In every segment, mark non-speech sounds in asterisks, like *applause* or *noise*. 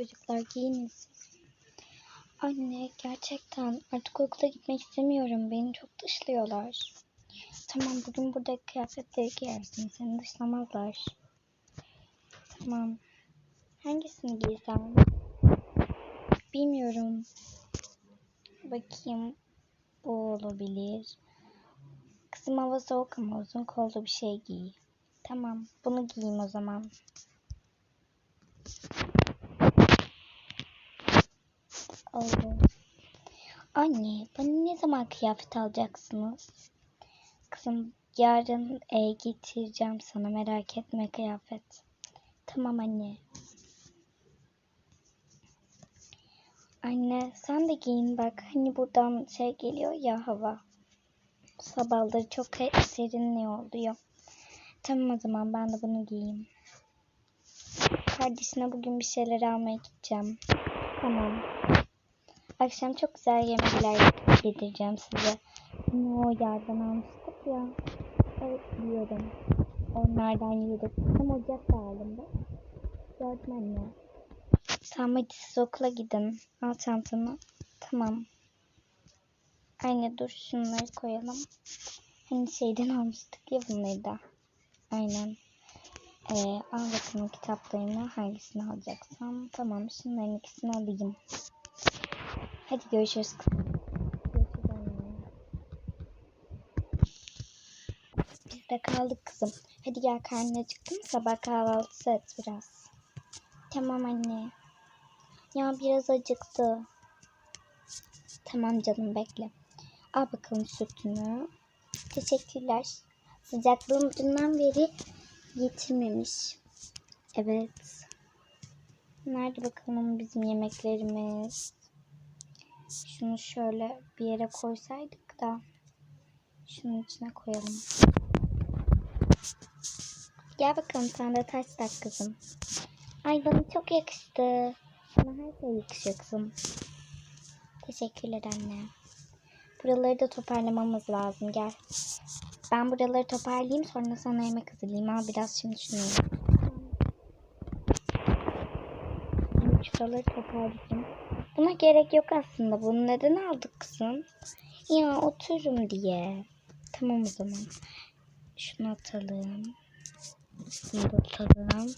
Çocuklar giyinin siz. Anne gerçekten artık okula gitmek istemiyorum. Beni çok dışlıyorlar. Tamam bugün burada kıyafetleri giyersin. Seni dışlamazlar. Tamam. Hangisini giysem? Bilmiyorum. Bakayım. Bu olabilir. Kızım hava soğuk ama uzun kollu bir şey giy. Tamam. Bunu giyeyim o zaman. Oldu. Anne, bana ne zaman kıyafet alacaksınız? Kızım, yarın e, getireceğim sana merak etme kıyafet. Tamam anne. Anne, sen de giyin bak. Hani buradan şey geliyor ya hava. Sabahları çok serinliği oluyor. Tamam o zaman ben de bunu giyeyim. Kardeşine bugün bir şeyler almaya gideceğim. Tamam. Akşam çok güzel yemekler getireceğim size. Yine o yerden almıştık ya. Evet biliyorum. Onlardan yedik. Hem ocak aldım da. Gördüm anne. Tamam hadi siz okula gidin. Al çantanı. Tamam. Anne dur şunları koyalım. Hani şeyden almıştık ya bunları da. Aynen. Ee, al bakalım kitaplarını hangisini alacaksam. Tamam şunların ikisini alayım. Hadi görüşürüz. Biz de kaldık kızım. Hadi gel karnına çıktın mı? Sabah kahvaltısı et biraz. Tamam anne. Ya biraz acıktı. Tamam canım bekle. Al bakalım sütünü. Teşekkürler. Sıcaklığım dünden beri getirmemiş. Evet. Nerede bakalım bizim yemeklerimiz? Şunu şöyle bir yere koysaydık da şunun içine koyalım. Gel bakalım sen de taş tak kızım. Ay bana çok yakıştı. Sana her şey yakışıyor kızım. Teşekkürler anne. Buraları da toparlamamız lazım. Gel. Ben buraları toparlayayım sonra sana yemek hazırlayayım. Al biraz şimdi. Şimdi Şuraları toparlayayım. Buna gerek yok aslında. Bunu neden aldık kızım? Ya otururum diye. Tamam o zaman. Şunu atalım. Bunu da atalım.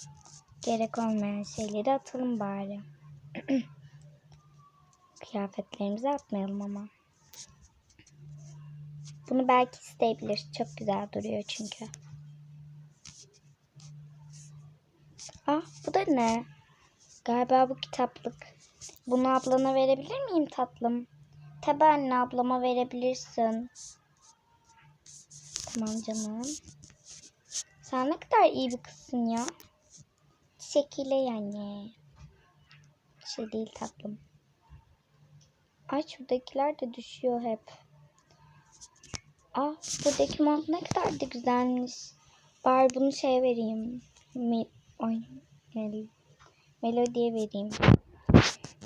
Gerek olmayan şeyleri atalım bari. *clears throat* Kıyafetlerimizi atmayalım ama. Bunu belki isteyebilir. Çok güzel duruyor çünkü. Ah bu da ne? Galiba bu kitaplık. Bunu ablana verebilir miyim tatlım? Tabi anne ablama verebilirsin. Tamam canım. Sen ne kadar iyi bir kızsın ya. Anne. Bir şey değil tatlım. Ay şuradakiler de düşüyor hep. Ah buradaki mont ne kadar da güzelmiş. Bari bunu şey vereyim. Me Ay, Mel Melodiye vereyim.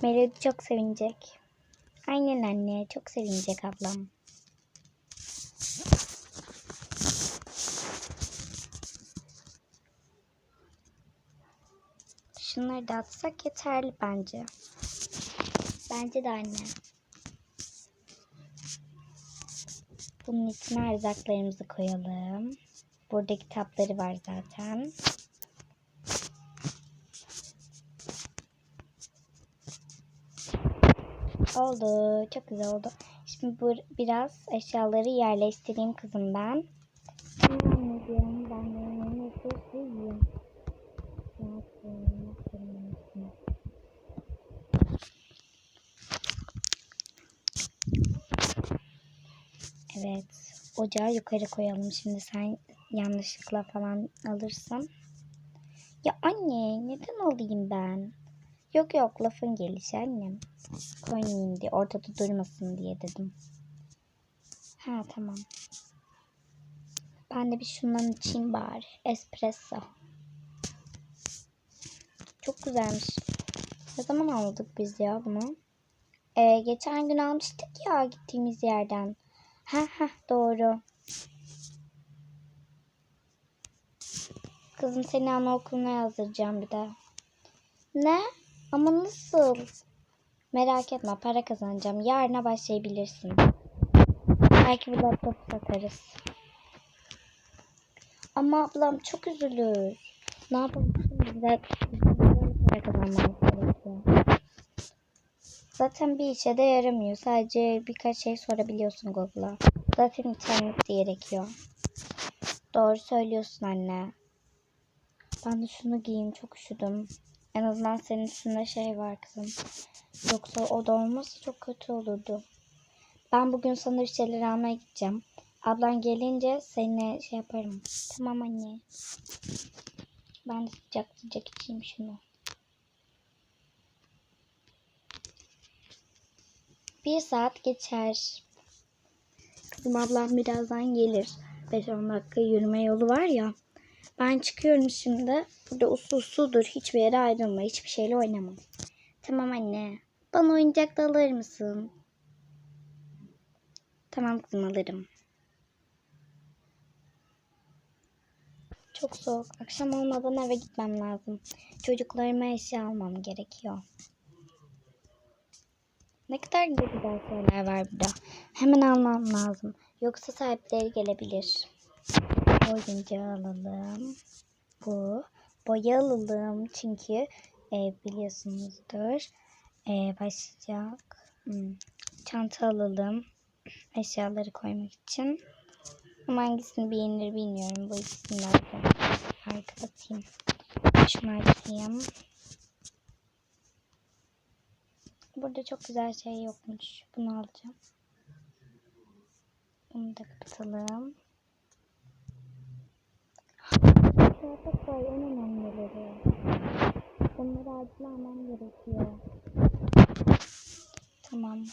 Melodi çok sevinecek. Aynen anne çok sevinecek ablam. Şunları da atsak yeterli bence. Bence de anne. Bunun içine erzaklarımızı koyalım. Burada kitapları var zaten. Oldu. Çok güzel oldu. Şimdi bu biraz eşyaları yerleştireyim kızım ben. Evet. Ocağı yukarı koyalım. Şimdi sen yanlışlıkla falan alırsın. Ya anne neden alayım ben? Yok yok lafın gelişi annem. Koymayayım diye ortada durmasın diye dedim. Ha tamam. Ben de bir şundan içeyim bari. Espresso. Çok güzelmiş. Ne zaman aldık biz ya bunu? Ee, geçen gün almıştık ya gittiğimiz yerden. Ha ha doğru. Kızım seni anaokuluna yazdıracağım bir de. Ne? Ama nasıl? Merak etme para kazanacağım. Yarına başlayabilirsin. Belki bir laptop satarız. Ama ablam çok üzülür. Ne yapalım böyle para kazanmamız gerekiyor. Zaten bir işe de yaramıyor. Sadece birkaç şey sorabiliyorsun Google'a. Zaten internet de gerekiyor. Doğru söylüyorsun anne. Ben de şunu giyeyim çok üşüdüm. En azından senin üstünde şey var kızım. Yoksa o da olmazsa çok kötü olurdu. Ben bugün sana bir şeyler almaya gideceğim. Ablan gelince seninle şey yaparım. Tamam anne. Ben de sıcak sıcak içeyim şunu. Bir saat geçer. Kızım ablam birazdan gelir. 5-10 dakika yürüme yolu var ya. Ben çıkıyorum şimdi. Burada uslu usludur. Hiçbir yere ayrılma. Hiçbir şeyle oynama. Tamam anne. Bana oyuncak da alır mısın? Tamam kızım alırım. Çok soğuk. Akşam olmadan eve gitmem lazım. Çocuklarıma eşya almam gerekiyor. Ne kadar güzel şeyler var burada. Hemen almam lazım. Yoksa sahipleri gelebilir. Oyuncağı alalım. Bu. Boya alalım. Çünkü e, biliyorsunuzdur. E, başlayacak. Hmm. Çanta alalım. Eşyaları koymak için. Ama hangisini beğenir bilmiyorum. Bu ikisini de atayım. Şunu açayım. Burada çok güzel şey yokmuş. Bunu alacağım. Bunu da kapatalım. Kıyafet var en önemlileri. Bunları acil almam gerekiyor. Tamam.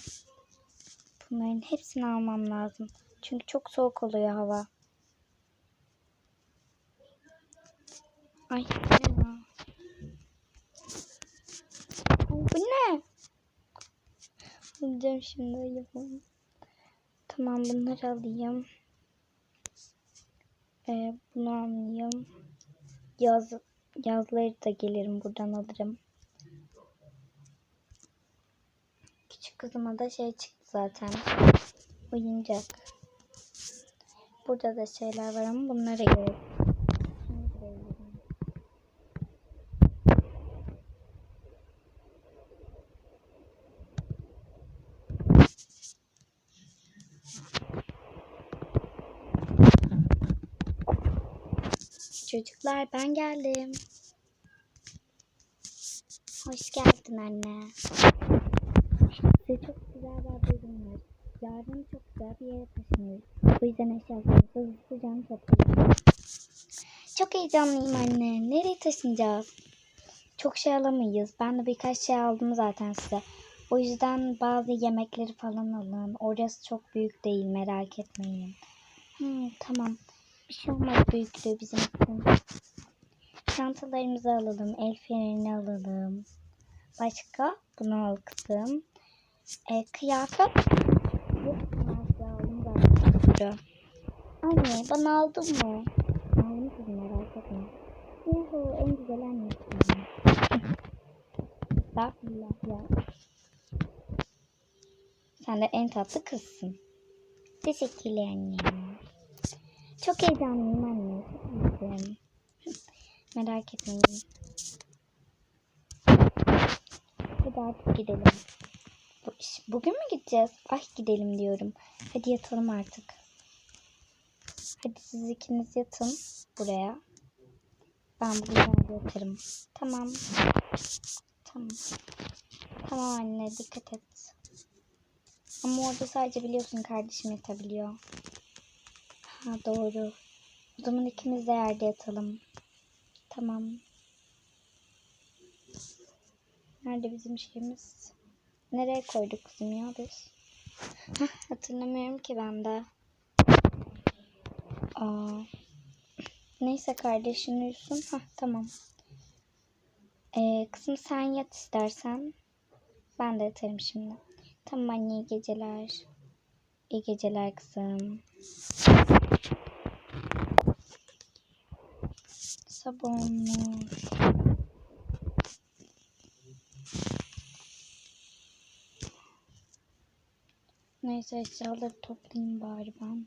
Bunların hepsini almam lazım. Çünkü çok soğuk oluyor hava. Ay? Ay, bu ne? Alacağım şimdi yapalım. Tamam bunları alayım. Ee, bunu almayayım. Yaz, yazları da gelirim buradan alırım. Küçük kızıma da şey çıktı zaten. Oyuncak. Burada da şeyler var ama bunlara gerek. Çocuklar ben geldim. Hoş geldin anne. Size çok güzel haberim var. Yarın çok güzel bir yere taşınıyoruz. O yüzden eşyalarımızı hızlıca toplayacağız. Çok heyecanlıyım anne. Nereye taşınacağız? Çok şey alamayız. Ben de birkaç şey aldım zaten size. O yüzden bazı yemekleri falan alın. Orası çok büyük değil merak etmeyin. Hmm, tamam. Bir şey olmaz büyüklüğü bizim için. Çantalarımızı alalım. El fenerini alalım. Başka? Bunu al kızım. E, kıyafet. Anne bana aldın mı? Aldım kızım merak etme. Yuhu en güzel anneciğim. Estağfurullah ya. Sen de en tatlı kızsın. Teşekkürler anne. Çok heyecanlıyım anne. Merak etmeyin. Hadi artık gidelim. Bu- Bugün mü gideceğiz? Ay gidelim diyorum. Hadi yatalım artık. Hadi siz ikiniz yatın buraya. Ben bugün yerde yatarım. Tamam. Tamam. Tamam anne dikkat et. Ama orada sadece biliyorsun kardeşim yatabiliyor. Ha doğru. O zaman ikimiz de yerde yatalım. Tamam. Nerede bizim şeyimiz? Nereye koyduk kızım ya biz? Hah, hatırlamıyorum ki ben de. Aa. Neyse kardeşin uyusun. Hah, tamam. Ee, kızım sen yat istersen. Ben de yatarım şimdi. Tamam anne iyi geceler. İyi geceler kızım. kasap olmuş. Neyse eşyaları toplayayım bari ben.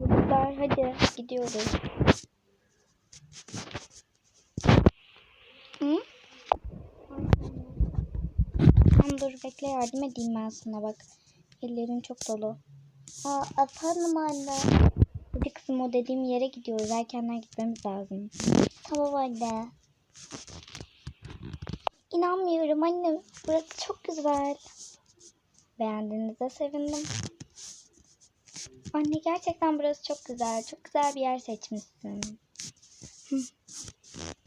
Bunlar hadi gidiyoruz. Hı? Tamam dur bekle yardım edeyim ben sana bak. Ellerin çok dolu. Aa, efendim anne. Hadi kızım o dediğim yere gidiyoruz. Erkenden gitmemiz lazım. Tamam anne. İnanmıyorum annem. Burası çok güzel. Beğendiğinize sevindim. Anne gerçekten burası çok güzel. Çok güzel bir yer seçmişsin.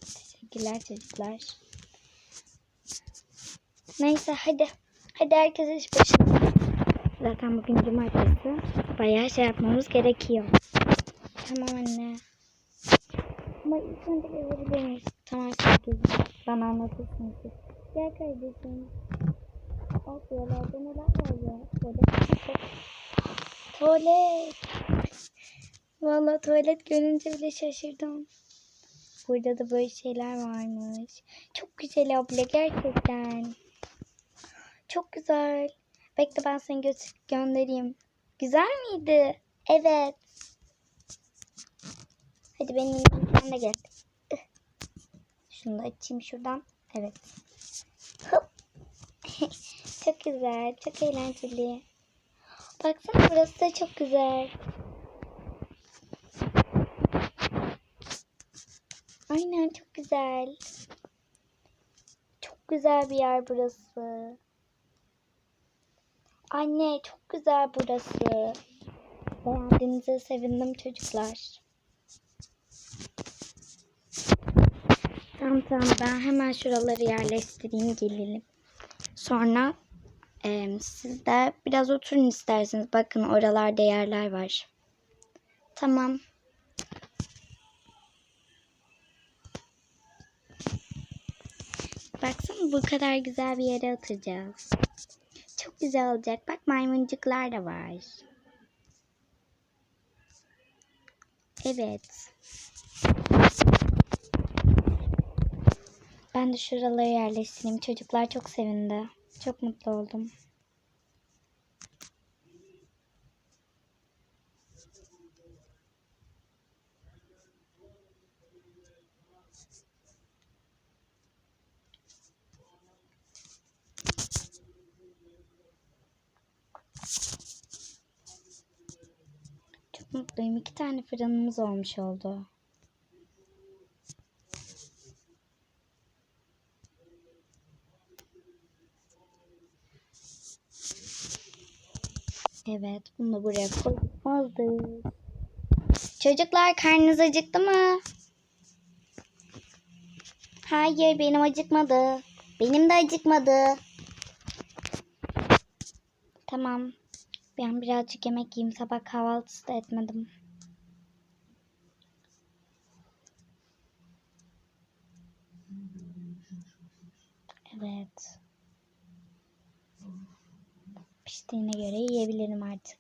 Teşekkürler çocuklar. Neyse hadi. Hadi herkes iş başına. Zaten bugün cumartesi. Bayağı şey yapmamız gerekiyor. Tamam anne. Ama ilk önce gezebilir miyiz? Tamam herkes. Bana anlatırsın siz. Gel kardeşim. Bak buralarda neler var ya. Tuvalet. Tuvalet. Valla tuvalet görünce bile şaşırdım. Burada da böyle şeyler varmış. Çok güzel abla gerçekten. Çok güzel. Bekle ben seni gö- göndereyim. Güzel miydi? Evet. Hadi benim sen de gel. Şunu da açayım şuradan. Evet. Hop. *laughs* çok güzel. Çok eğlenceli. Baksana burası da çok güzel. Aynen çok güzel. Çok güzel bir yer burası. Anne çok güzel burası. Beğendiğinize sevindim çocuklar. Tamam tamam ben hemen şuraları yerleştireyim gelelim. Sonra e, siz de biraz oturun isterseniz. Bakın oralarda yerler var. Tamam. Baksana bu kadar güzel bir yere oturacağız. Güzel olacak. Bak maymuncuklar da var. Evet. Ben de şuraları yerleştireyim. Çocuklar çok sevindi. Çok mutlu oldum. Çok mutluyum. İki tane fırınımız olmuş oldu. Evet, bunu da buraya. Oldu. Çocuklar karnınız acıktı mı? Hayır, benim acıkmadı. Benim de acıkmadı. Tamam. Ben birazcık yemek yiyeyim. Sabah kahvaltısı da etmedim. Evet. Piştiğine göre yiyebilirim artık.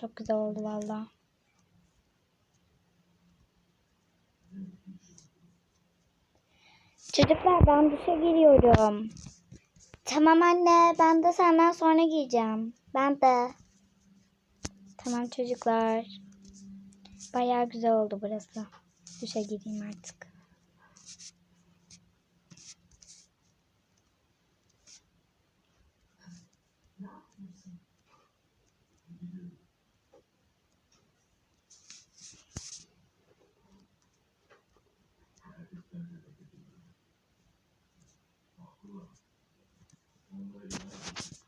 Çok güzel oldu valla. Çocuklar ben duşa giriyorum. Tamam anne ben de senden sonra giyeceğim. Ben de. Tamam çocuklar. Bayağı güzel oldu burası. Duşa gireyim artık.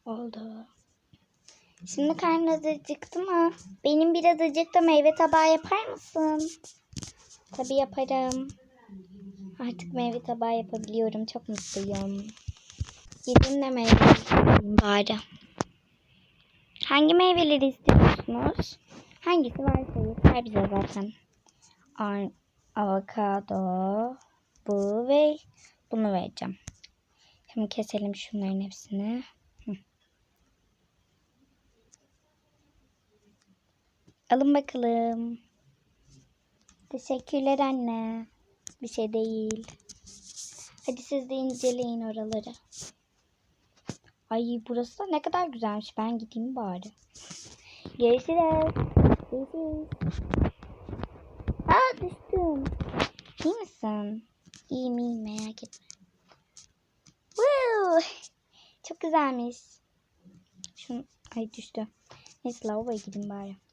Oldu. Şimdi karnınız acıktı mı? Benim biraz acıktı. Meyve tabağı yapar mısın? Tabii yaparım. Artık meyve tabağı yapabiliyorum. Çok mutluyum. Gidin de meyve bari. Hangi meyveleri istiyorsunuz? Hangisi varsa yeter bize zaten. Avokado, bu ve bunu vereceğim. Şimdi keselim şunların hepsini. Alın bakalım. Teşekkürler anne. Bir şey değil. Hadi siz de inceleyin oraları. Ay burası da ne kadar güzelmiş. Ben gideyim bari. Görüşürüz. Görüşürüz. Aa düştüm. İyi misin? İyiyim iyiyim merak etme. Woo! Çok güzelmiş. Şun ay düştü. Neyse lavaboya gideyim bari.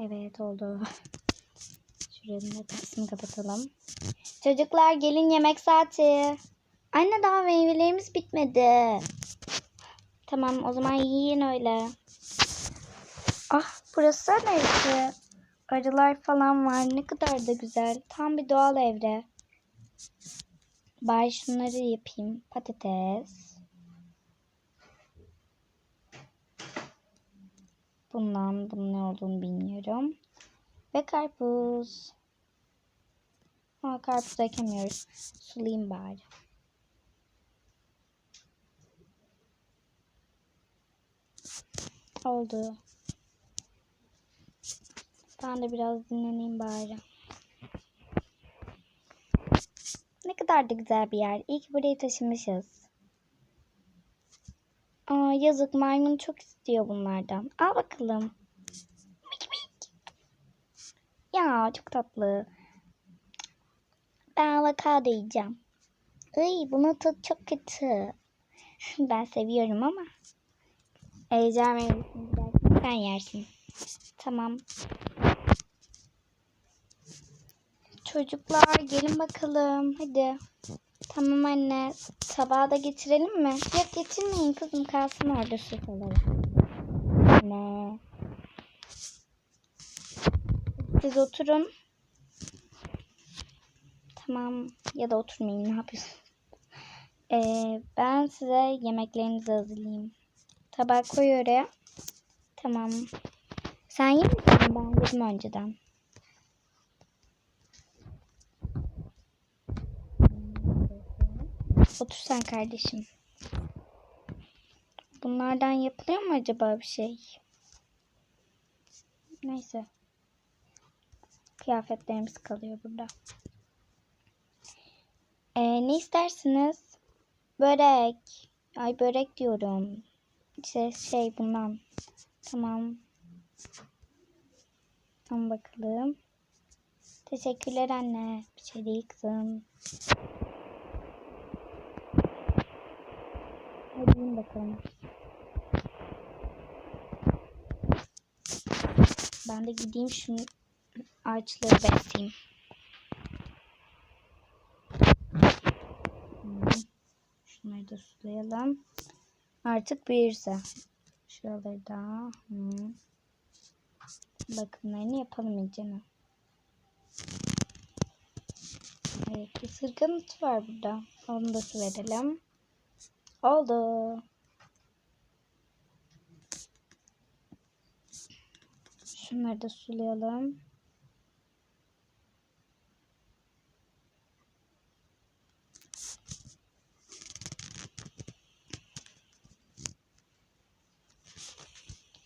Evet oldu. *laughs* Şuranın kapısını kapatalım. Çocuklar gelin yemek saati. Anne daha meyvelerimiz bitmedi. Tamam o zaman yiyin öyle. Ah burası neresi? Arılar falan var. Ne kadar da güzel. Tam bir doğal evre. Bari şunları yapayım. Patates. Bundan bunun ne olduğunu bilmiyorum. Ve karpuz. Ama karpuz ekemiyoruz. Sulayayım bari. Oldu. Ben de biraz dinleneyim bari. Ne kadar da güzel bir yer. İyi ki buraya taşınmışız. Aa, yazık maymun çok istiyor bunlardan. Al bakalım. Ya çok tatlı. Ben avokado yiyeceğim. Iy bunun tadı çok kötü. *laughs* ben seviyorum ama. Meyvesini gidersin sen yersin. Tamam. Çocuklar gelin bakalım. Hadi. Tamam anne. Tabağı da getirelim mi? Yok getirmeyin kızım. Kalsın orada su falan. Anne. Siz oturun. Tamam. Ya da oturmayın. Ne yapıyorsun? Ee, ben size yemeklerinizi hazırlayayım. Tabak koy oraya. Tamam. Sen yer misin? Ben yedim önceden. Otur sen kardeşim. Bunlardan yapılıyor mu acaba bir şey? Neyse. Kıyafetlerimiz kalıyor burada. Ee, ne istersiniz? Börek. Ay börek diyorum. İşte şey bundan. Tamam. Tamam bakalım. Teşekkürler anne. Bir şey değil kızım. Hadi bakalım. Ben de gideyim şu ağaçları besleyeyim. Hmm. Şunları da sulayalım. Artık büyürse. Şuraları da. Hmm. Bakımlarını yapalım iyicene. Evet, ısırgan otu var burada. Onu da su verelim. Oldu. Şunları da sulayalım.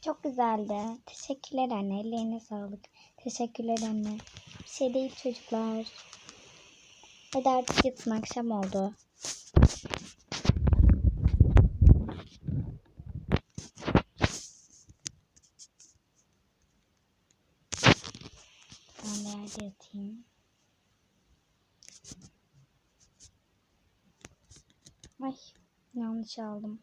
Çok güzeldi. Teşekkürler anne. Ellerine sağlık. Teşekkürler anne. Bir şey değil çocuklar. Hadi artık yatın akşam oldu. Ben de yerde yatayım. Ay yanlış aldım.